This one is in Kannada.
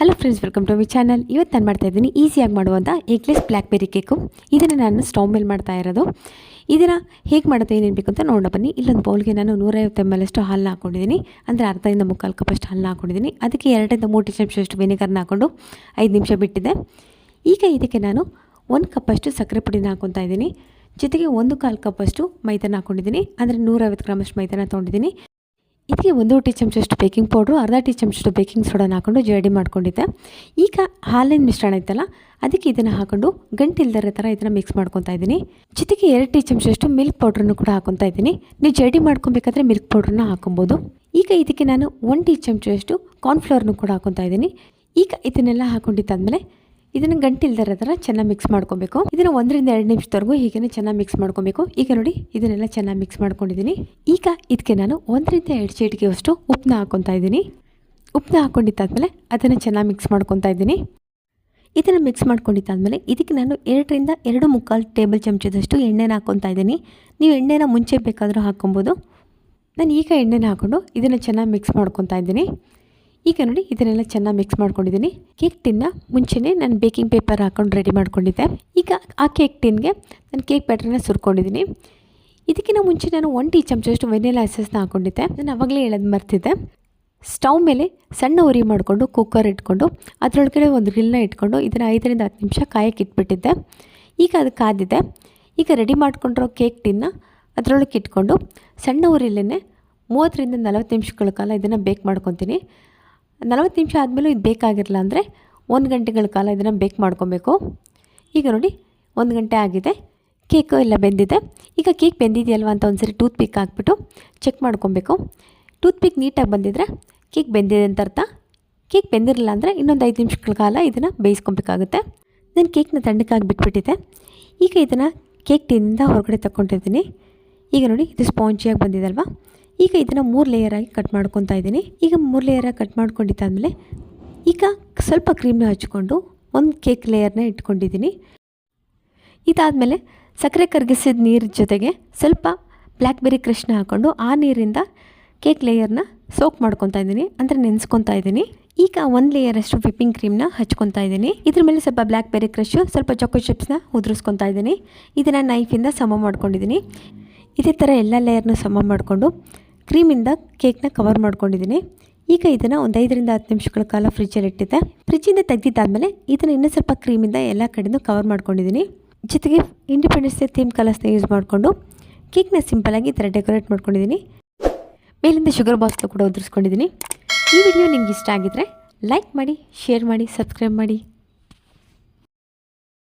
Hello friends welcome to my channel ಇವತ್ತು ನಾನು ಮಾಡ್ತಾ ಇದ್ದೀನಿ ಈಸಿಯಾಗಿ ಮಾಡುವಂಥ ಎಗ್ಲೆಸ್ ಬ್ಲ್ಯಾಕ್ಬೆರಿ ಕೇಕು ಇದನ್ನು ನಾನು ಸ್ಟವ್ ಮೇಲೆ ಮಾಡ್ತಾ ಇರೋದು. ಇದನ್ನು ಹೇಗೆ ಮಾಡೋದು ಏನೇನು ಬೇಕು ಅಂತ ನೋಡೋಣ ಬನ್ನಿ. ಇಲ್ಲೊಂದು ಬೌಲ್ಗೆ ನಾನು ನೂರೈವತ್ತು ಎಂ ಎಲ್ ಅಷ್ಟು ಹಾಲನ್ನ ಹಾಕ್ಕೊಂಡಿದ್ದೀನಿ ಅಂದರೆ ಅರ್ಧದಿಂದ ಮುಕ್ಕಾಲು ಕಪ್ಪಷ್ಟು ಹಾಲನ್ನ ಹಾಕೊಂಡಿದ್ದೀನಿ. ಅದಕ್ಕೆ ಎರಡರಿಂದ ಮೂರು ಟೀ ಚಮಚಷ್ಟು ವಿನೆಗರ್ನ ಹಾಕ್ಕೊಂಡು ಐದು ನಿಮಿಷ ಬಿಟ್ಟಿದ್ದೆ ಈಗ ಇದಕ್ಕೆ ನಾನು ಒಂದು ಕಪ್ಪಷ್ಟು ಸಕ್ಕರೆ ಪುಡಿನ ಹಾಕ್ಕೊತಾ ಇದ್ದೀನಿ. ಜೊತೆಗೆ ಒಂದು ಕಾಲು ಕಪ್ಪಷ್ಟು ಮೈದಾನ ಹಾಕ್ಕೊಂಡಿದ್ದೀನಿ ಅಂದರೆ ನೂರೈವತ್ತು ಗ್ರಾಮಷ್ಟು ಮೈದಾನ ತೊಗೊಂಡಿದ್ದೀನಿ. ಇದಕ್ಕೆ ಒಂದು ಟೀ ಚಮಚಷ್ಟು ಬೇಕಿಂಗ್ ಪೌಡ್ರು ಅರ್ಧ ಟೀ ಚಮಚಷ್ಟು ಬೇಕಿಂಗ್ ಸೋಡಾನ ಹಾಕೊಂಡು ಜೇಡಿ ಮಾಡ್ಕೊಂಡಿದ್ದೆ. ಈಗ ಹಾಲಿನ ಮಿಶ್ರಣ ಇತ್ತಲ್ಲ ಅದಕ್ಕೆ ಇದನ್ನು ಹಾಕೊಂಡು ಗಂಟಿಲ್ದರ ಥರ ಇದನ್ನು ಮಿಕ್ಸ್ ಮಾಡ್ಕೊತಾ ಇದ್ದೀನಿ. ಜೊತೆಗೆ ಎರಡು ಟೀ ಚಮಚಷ್ಟು ಮಿಲ್ಕ್ ಪೌಡ್ರನ್ನು ಕೂಡ ಹಾಕೊತಾ ಇದ್ದೀನಿ. ನೀವು ಜೇಡಿ ಮಾಡ್ಕೊಬೇಕಾದ್ರೆ ಮಿಲ್ಕ್ ಪೌಡ್ರನ್ನ ಹಾಕೊಬೋದು ಈಗ ಇದಕ್ಕೆ ನಾನು ಒನ್ ಟೀ ಚಮಚಷ್ಟು ಕಾರ್ನ್ಫ್ಲವರ್ನು ಕೂಡ ಹಾಕೊತಾ ಇದ್ದೀನಿ. ಈಗ ಇದನ್ನೆಲ್ಲ ಹಾಕೊಂಡಿದ್ದಾದ್ಮೇಲೆ ಇದನ್ನು ಗಂಟಿಲ್ದರ ಥರ ಚೆನ್ನಾಗಿ ಮಿಕ್ಸ್ ಮಾಡ್ಕೊಬೇಕು. ಇದನ್ನು ಒಂದರಿಂದ ಎರಡು ನಿಮಿಷದವರೆಗೂ ಹೀಗೆ ಚೆನ್ನಾಗಿ ಮಿಕ್ಸ್ ಮಾಡ್ಕೊಬೇಕು. ಈಗ ನೋಡಿ, ಇದನ್ನೆಲ್ಲ ಚೆನ್ನಾಗಿ ಮಿಕ್ಸ್ ಮಾಡ್ಕೊಂಡಿದ್ದೀನಿ. ಈಗ ಇದಕ್ಕೆ ನಾನು ಒಂದರಿಂದ ಎರಡು ಚೀಟಿಗೆಯಷ್ಟು ಉಪ್ಪನ್ನ ಹಾಕ್ಕೊತಾ ಇದ್ದೀನಿ. ಉಪ್ಪನ್ನ ಹಾಕ್ಕೊಂಡಿದ್ದಾದ್ಮೇಲೆ ಅದನ್ನು ಚೆನ್ನಾಗಿ ಮಿಕ್ಸ್ ಮಾಡ್ಕೊತಾ ಇದ್ದೀನಿ. ಇದನ್ನು ಮಿಕ್ಸ್ ಮಾಡ್ಕೊಂಡಿದ್ದಾದ್ಮೇಲೆ ಇದಕ್ಕೆ ನಾನು ಎರಡರಿಂದ ಎರಡು ಮುಕ್ಕಾಲು ಟೇಬಲ್ ಚಮಚದಷ್ಟು ಎಣ್ಣೆನ ಹಾಕ್ಕೊತಾ ಇದ್ದೀನಿ. ನೀವು ಎಣ್ಣೆನ ಮುಂಚೆ ಬೇಕಾದರೂ ಹಾಕ್ಕೊಬೋದು. ನಾನು ಈಗ ಎಣ್ಣೆನ ಹಾಕ್ಕೊಂಡು ಇದನ್ನು ಚೆನ್ನಾಗಿ ಮಿಕ್ಸ್ ಮಾಡ್ಕೊತಾ ಇದ್ದೀನಿ. ಈಗ ನೋಡಿ ಇದನ್ನೆಲ್ಲ ಚೆನ್ನಾಗಿ ಮಿಕ್ಸ್ ಮಾಡ್ಕೊಂಡಿದ್ದೀನಿ. ಕೇಕ್ ಟಿನ್ನ ಮುಂಚೆನೇ ನಾನು ಬೇಕಿಂಗ್ ಪೇಪರ್ ಹಾಕೊಂಡು ರೆಡಿ ಮಾಡ್ಕೊಂಡಿದ್ದೆ. ಈಗ ಆ ಕೇಕ್ ಟಿನ್ಗೆ ನಾನು ಕೇಕ್ ಬ್ಯಾಟ್ರನ್ನ ಸುರ್ಕೊಂಡಿದ್ದೀನಿ. ಇದಕ್ಕಿಂತ ಮುಂಚೆ ನಾನು ಒನ್ ಟೀ ಚಮಚಷ್ಟು ವೆನಿಲಾ ಎಸೆಸ್ನ ಹಾಕ್ಕೊಂಡಿದ್ದೆ ನಾನು ಅವಾಗಲೇ ಹೇಳೋದು ಮರ್ತಿದ್ದೆ. ಸ್ಟವ್ ಮೇಲೆ ಸಣ್ಣ ಉರಿ ಮಾಡಿಕೊಂಡು ಕುಕ್ಕರ್ ಇಟ್ಕೊಂಡು ಅದರೊಳಗಡೆ ಒಂದು ಗ್ರಿಲ್ನ ಇಟ್ಕೊಂಡು ಇದನ್ನು ಐದರಿಂದ ಹತ್ತು ನಿಮಿಷ ಕಾಯಕ್ಕೆ ಇಟ್ಬಿಟ್ಟಿದ್ದೆ. ಈಗ ಅದು ಕಾದಿದೆ. ಈಗ ರೆಡಿ ಮಾಡ್ಕೊಂಡಿರೋ ಕೇಕ್ ಟಿನ್ನ ಅದರೊಳಗೆ ಇಟ್ಕೊಂಡು ಸಣ್ಣ ಉರಿಲೇ ಮೂವತ್ತರಿಂದ ನಲವತ್ತು ನಿಮಿಷಗಳ ಕಾಲ ಇದನ್ನು ಬೇಕ್ ಮಾಡ್ಕೊತೀನಿ. ನಲವತ್ತು ನಿಮಿಷ ಆದಮೇಲೂ ಇದು ಬೇಕಾಗಿರಲ್ಲ ಅಂದರೆ ಒಂದು ಗಂಟೆಗಳ ಕಾಲ ಇದನ್ನು ಬೇಕ್ ಮಾಡ್ಕೊಬೇಕು. ಈಗ ನೋಡಿ, ಒಂದು ಗಂಟೆ ಆಗಿದೆ. ಕೇಕು ಎಲ್ಲ ಬೆಂದಿದೆ. ಈಗ ಕೇಕ್ ಬೆಂದಿದೆಯಲ್ವ ಅಂತ ಒಂದು ಸರಿ ಟೂತ್ ಪಿಕ್ ಹಾಕ್ಬಿಟ್ಟು ಚೆಕ್ ಮಾಡ್ಕೊಬೇಕು. ಟೂತ್ ಪಿಕ್ ನೀಟಾಗಿ ಬಂದಿದ್ರೆ ಕೇಕ್ ಬೆಂದಿದೆ ಅಂತ ಅರ್ಥ. ಕೇಕ್ ಬೆಂದಿರಲಿಲ್ಲ ಅಂದರೆ ಇನ್ನೊಂದು ಐದು ನಿಮಿಷಗಳ ಕಾಲ ಇದನ್ನು ಬೇಯಿಸ್ಕೊಬೇಕಾಗುತ್ತೆ. ನಾನು ಕೇಕ್ನ ತಣ್ಣಕ್ಕಾಗಿ ಬಿಟ್ಬಿಟ್ಟಿದ್ದೆ. ಈಗ ಇದನ್ನು ಕೇಕ್ ಟಿನಿಂದ ಹೊರಗಡೆ ತಗೊಂಡಿದ್ದೀನಿ ಈಗ ನೋಡಿ, ಇದು ಸ್ಪಾಂಜಿಯಾಗಿ ಬಂದಿದಲ್ವಾ? ಈಗ ಇದನ್ನು ಮೂರು ಲೇಯರಾಗಿ ಕಟ್ ಮಾಡ್ಕೊತಾ ಇದ್ದೀನಿ. ಈಗ ಮೂರು ಲೇಯರಾಗಿ ಕಟ್ ಮಾಡ್ಕೊಂಡಿದ್ದಾದಮೇಲೆ ಈಗ ಸ್ವಲ್ಪ ಕ್ರೀಮ್ನ ಹಚ್ಕೊಂಡು ಒಂದು ಕೇಕ್ ಲೇಯರ್ನ ಇಟ್ಕೊಂಡಿದ್ದೀನಿ. ಇದಾದಮೇಲೆ ಸಕ್ಕರೆ ಕರಗಿಸಿದ ನೀರು ಜೊತೆಗೆ ಸ್ವಲ್ಪ ಬ್ಲ್ಯಾಕ್ಬೆರಿ ಕ್ರಷ್ನ ಹಾಕ್ಕೊಂಡು ಆ ನೀರಿಂದ ಕೇಕ್ ಲೇಯರ್ನ ಸೋಕ್ ಮಾಡ್ಕೊತಾ ಇದ್ದೀನಿ. ಅಂದರೆ ನೆನೆಸ್ಕೊತಾ ಇದ್ದೀನಿ. ಈಗ ಒಂದು ಲೇಯರ್ ಅಷ್ಟು ವಿಪ್ಪಿಂಗ್ ಕ್ರೀಮ್ನ ಹಚ್ಕೊತಾ ಇದ್ದೀನಿ. ಇದ್ರ ಮೇಲೆ ಸ್ವಲ್ಪ ಬ್ಲ್ಯಾಕ್ ಬೆರಿ ಕ್ರಷು ಸ್ವಲ್ಪ ಚಾಕೋ ಚಿಪ್ಸ್ನ ಉದುರಿಸ್ಕೊತಾ ಇದ್ದೀನಿ. ಇದನ್ನು ನೈಫಿಂದ ಸಮ ಮಾಡ್ಕೊಂಡಿದ್ದೀನಿ. ಇದೇ ಥರ ಎಲ್ಲ ಲೇಯರ್ನ ಸಮ ಮಾಡಿಕೊಂಡು ಕ್ರೀಮಿಂದ ಕೇಕ್ನ ಕವರ್ ಮಾಡ್ಕೊಂಡಿದ್ದೀನಿ. ಈಗ ಇದನ್ನು ಒಂದು ಐದರಿಂದ ಹತ್ತು ನಿಮಿಷಗಳ ಕಾಲ ಫ್ರಿಜ್ಜಲ್ಲಿ ಇಟ್ಟಿದ್ದೆ. ಫ್ರಿಜ್ಜಿಂದ ತೆಗೆದಿದ್ದಾದಮೇಲೆ ಇದನ್ನು ಇನ್ನೂ ಸ್ವಲ್ಪ ಕ್ರೀಮಿಂದ ಎಲ್ಲ ಕಡೆಯೂ ಕವರ್ ಮಾಡ್ಕೊಂಡಿದ್ದೀನಿ. ಜೊತೆಗೆ ಇಂಡಿಪೆಂಡೆನ್ಸ್ ಡೇ ಥೀಮ್ ಕಲರ್ಸ್ನ ಯೂಸ್ ಮಾಡಿಕೊಂಡು ಕೇಕ್ನ ಸಿಂಪಲಾಗಿ ಈ ಥರ ಡೆಕೋರೇಟ್ ಮಾಡ್ಕೊಂಡಿದ್ದೀನಿ. ಮೇಲಿಂದ ಶುಗರ್ ಬಾಕ್ಸ್ನ ಕೂಡ ಉದುರಿಸ್ಕೊಂಡಿದ್ದೀನಿ. ಈ ವಿಡಿಯೋ ನಿಮ್ಗೆ ಇಷ್ಟ ಆಗಿದ್ರೆ ಲೈಕ್ ಮಾಡಿ, ಶೇರ್ ಮಾಡಿ, ಸಬ್ಸ್ಕ್ರೈಬ್ ಮಾಡಿ.